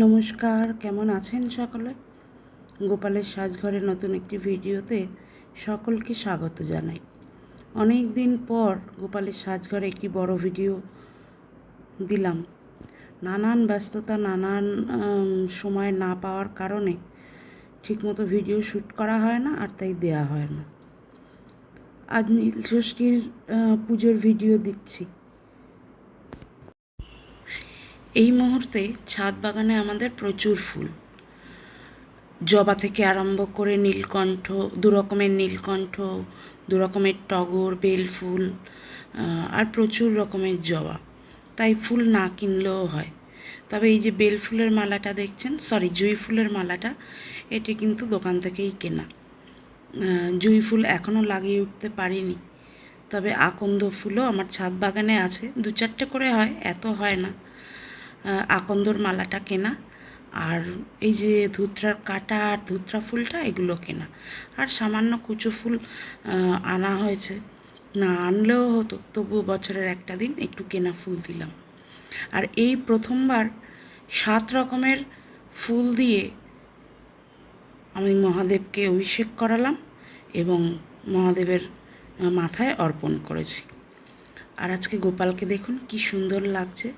নমস্কার, কেমন আছেন সকলে? গোপালের সাজঘরে নতুন একটি ভিডিওতে সকলকে স্বাগত জানাই। অনেক দিন পর গোপালের সাজঘরে একটি বড় ভিডিও দিলাম। নানান ব্যস্ততা, নানান সময় না পাওয়ার কারণে ঠিকমতো ভিডিও শ্যুট করা হয় না আর তাই দেয়া হয় না। আজ নীল ষষ্ঠীর পুজোর ভিডিও দিচ্ছি। এই মুহূর্তে ছাদ বাগানে আমাদের প্রচুর ফুল। জবা থেকে আরম্ভ করে নীলকণ্ঠ দু রকমের নীলকণ্ঠ দু রকমের টগর বেল ফুল আর প্রচুর রকমের জবা। তাই ফুল না কিনলেও হয়। তবে এই যে বেল ফুলের মালাটা দেখছেন সরি জুঁই ফুলের মালাটা, এটি কিন্তু দোকান থেকেই কেনা। জুঁই ফুল এখনও লাগিয়ে উঠতে পারিনি। তবে আকন্দ ফুলও আমার ছাদ বাগানে আছে। দু চারটে করে হয়, এত হয় না। আকন্দর মালাটা কেনা। আর এই যে ধুতরার কাটা আর ধুতরা ফুলটা, এগুলো কেনা। আর সামান্য কুচো ফুল আনা হয়েছে। না আনলেও হতো, তবুও বছরের একটা দিন একটু কেনা ফুল দিলাম। আর এই প্রথমবার সাত রকমের ফুল দিয়ে আমি মহাদেবকে অভিষেক করালাম এবং মহাদেবের মাথায় অর্পণ করেছি। আর আজকে গোপালকে দেখুন, কি সুন্দর লাগছে।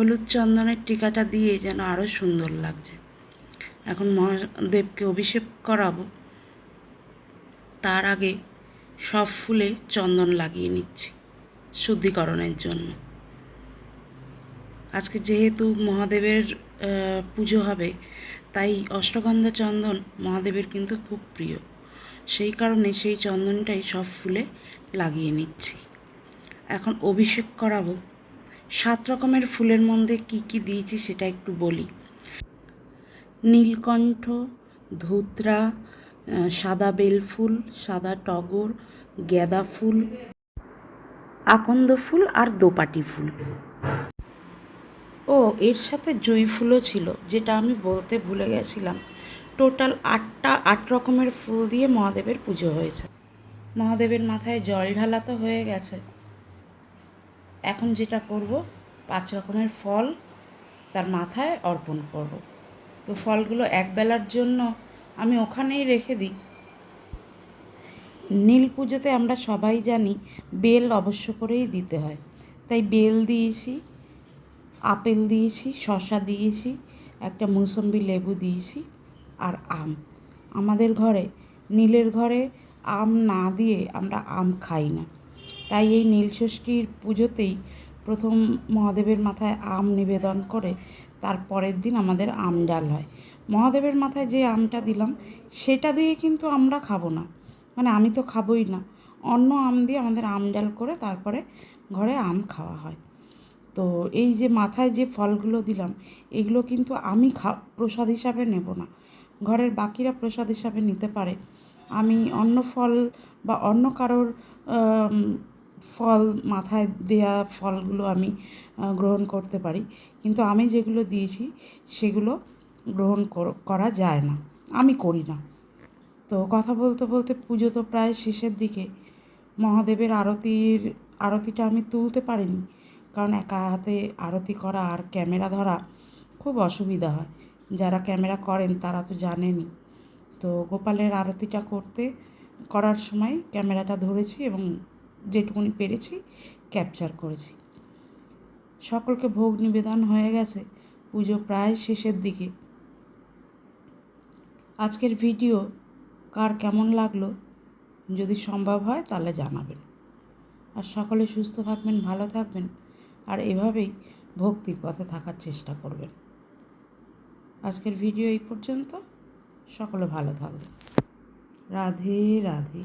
হলুদ চন্দনের টিকাটা দিয়ে যেন আরও সুন্দর লাগছে। এখন মহাদেবকে অভিষেক করাবো। তার আগে সব ফুলে চন্দন লাগিয়ে নিচ্ছি শুদ্ধিকরণের জন্য। আজকে যেহেতু মহাদেবের পুজো হবে, তাই অষ্টগন্ধা চন্দন মহাদেবের কিন্তু খুব প্রিয়। সেই কারণে সেই চন্দনটাই সব ফুলে লাগিয়ে নিচ্ছি। এখন অভিষেক করাবো। সাত রকমের ফুলের মধ্যে কি কি দিয়েছি সেটা একটু বলি। নীলকণ্ঠ, ধুতরা সাদা বেলফুল সাদা টগর, গ্যাদা ফুল, আকন্দ ফুল আর দোপাটি ফুল। ও, এর সাথে জুঁই ফুলও ছিল, যেটা আমি বলতে ভুলে গেছিলাম। টোটাল আটটা, আট রকমের ফুল দিয়ে মহাদেবের পুজো হয়েছে। মহাদেবের মাথায় জল ঢালা তো হয়ে গেছে। এখন যেটা করব, পাঁচ রকমের ফল তার মাথায় অর্পণ করব। তো ফলগুলো একবেলার জন্য আমি ওখানেই রেখে দিই। নীল পুজোতে আমরা সবাই জানি বেল অবশ্য করেই দিতে হয়। তাই বেল দিয়েছি, আপেল দিয়েছি, শসা দিয়েছি, একটা মৌসম্বি লেবু দিয়েছি আর আম। আমাদের ঘরে, নীলের ঘরে আম না দিয়ে আমরা আম খাই না। তাই এই নীলষষ্ঠীর পুজোতেই প্রথম মহাদেবের মাথায় আম নিবেদন করে, তার পরের দিন আমাদের আম ডাল হয়। মহাদেবের মাথায় যে আমটা দিলাম, সেটা দিয়ে কিন্তু আমরা খাব না। মানে আমি তো খাবোই না। অন্য আম দিয়ে আমাদের আম ডাল করে তারপরে ঘরে আম খাওয়া হয়। তো এই যে মাথায় যে ফলগুলো দিলাম, এগুলো কিন্তু আমি খা, প্রসাদ হিসাবে নেব না। ঘরের বাকিরা প্রসাদ হিসাবে নিতে পারে। আমি অন্য ফল বা অন্য কারোর ফল মাথায় দেয়া ফলগুলো আমি গ্রহণ করতে পারি। কিন্তু আমি যেগুলো দিয়েছি, সেগুলো গ্রহণ করা যায় না। আমি করি না। তো কথা বলতে বলতে পুজো তো প্রায় শেষের দিকে। মহাদেবের আরতির, আরতিটা আমি তুলতে পারিনি। কারণ একা হাতে আরতি করা আর ক্যামেরা ধরা খুব অসুবিধা হয়। যারা ক্যামেরা করেন, তারা তো জানেনি তো গোপালের আরতিটা করতে, করার সময় ক্যামেরাটা ধরেছি এবং যেটুকুনি পেরেছি ক্যাপচার করেছি। সকলকে ভোগ নিবেদন হয়ে গেছে। পুজো প্রায় শেষের দিকে। আজকের ভিডিও কার কেমন লাগল? যদি সম্ভব হয় তাহলে জানাবেন। আর সকলে সুস্থ থাকবেন, ভালো থাকবেন, আর এভাবেই ভক্তির পথে থাকার চেষ্টা করবেন। আজকের ভিডিও এই পর্যন্ত। সকলে ভালো থাকবেন। রাধে রাধে।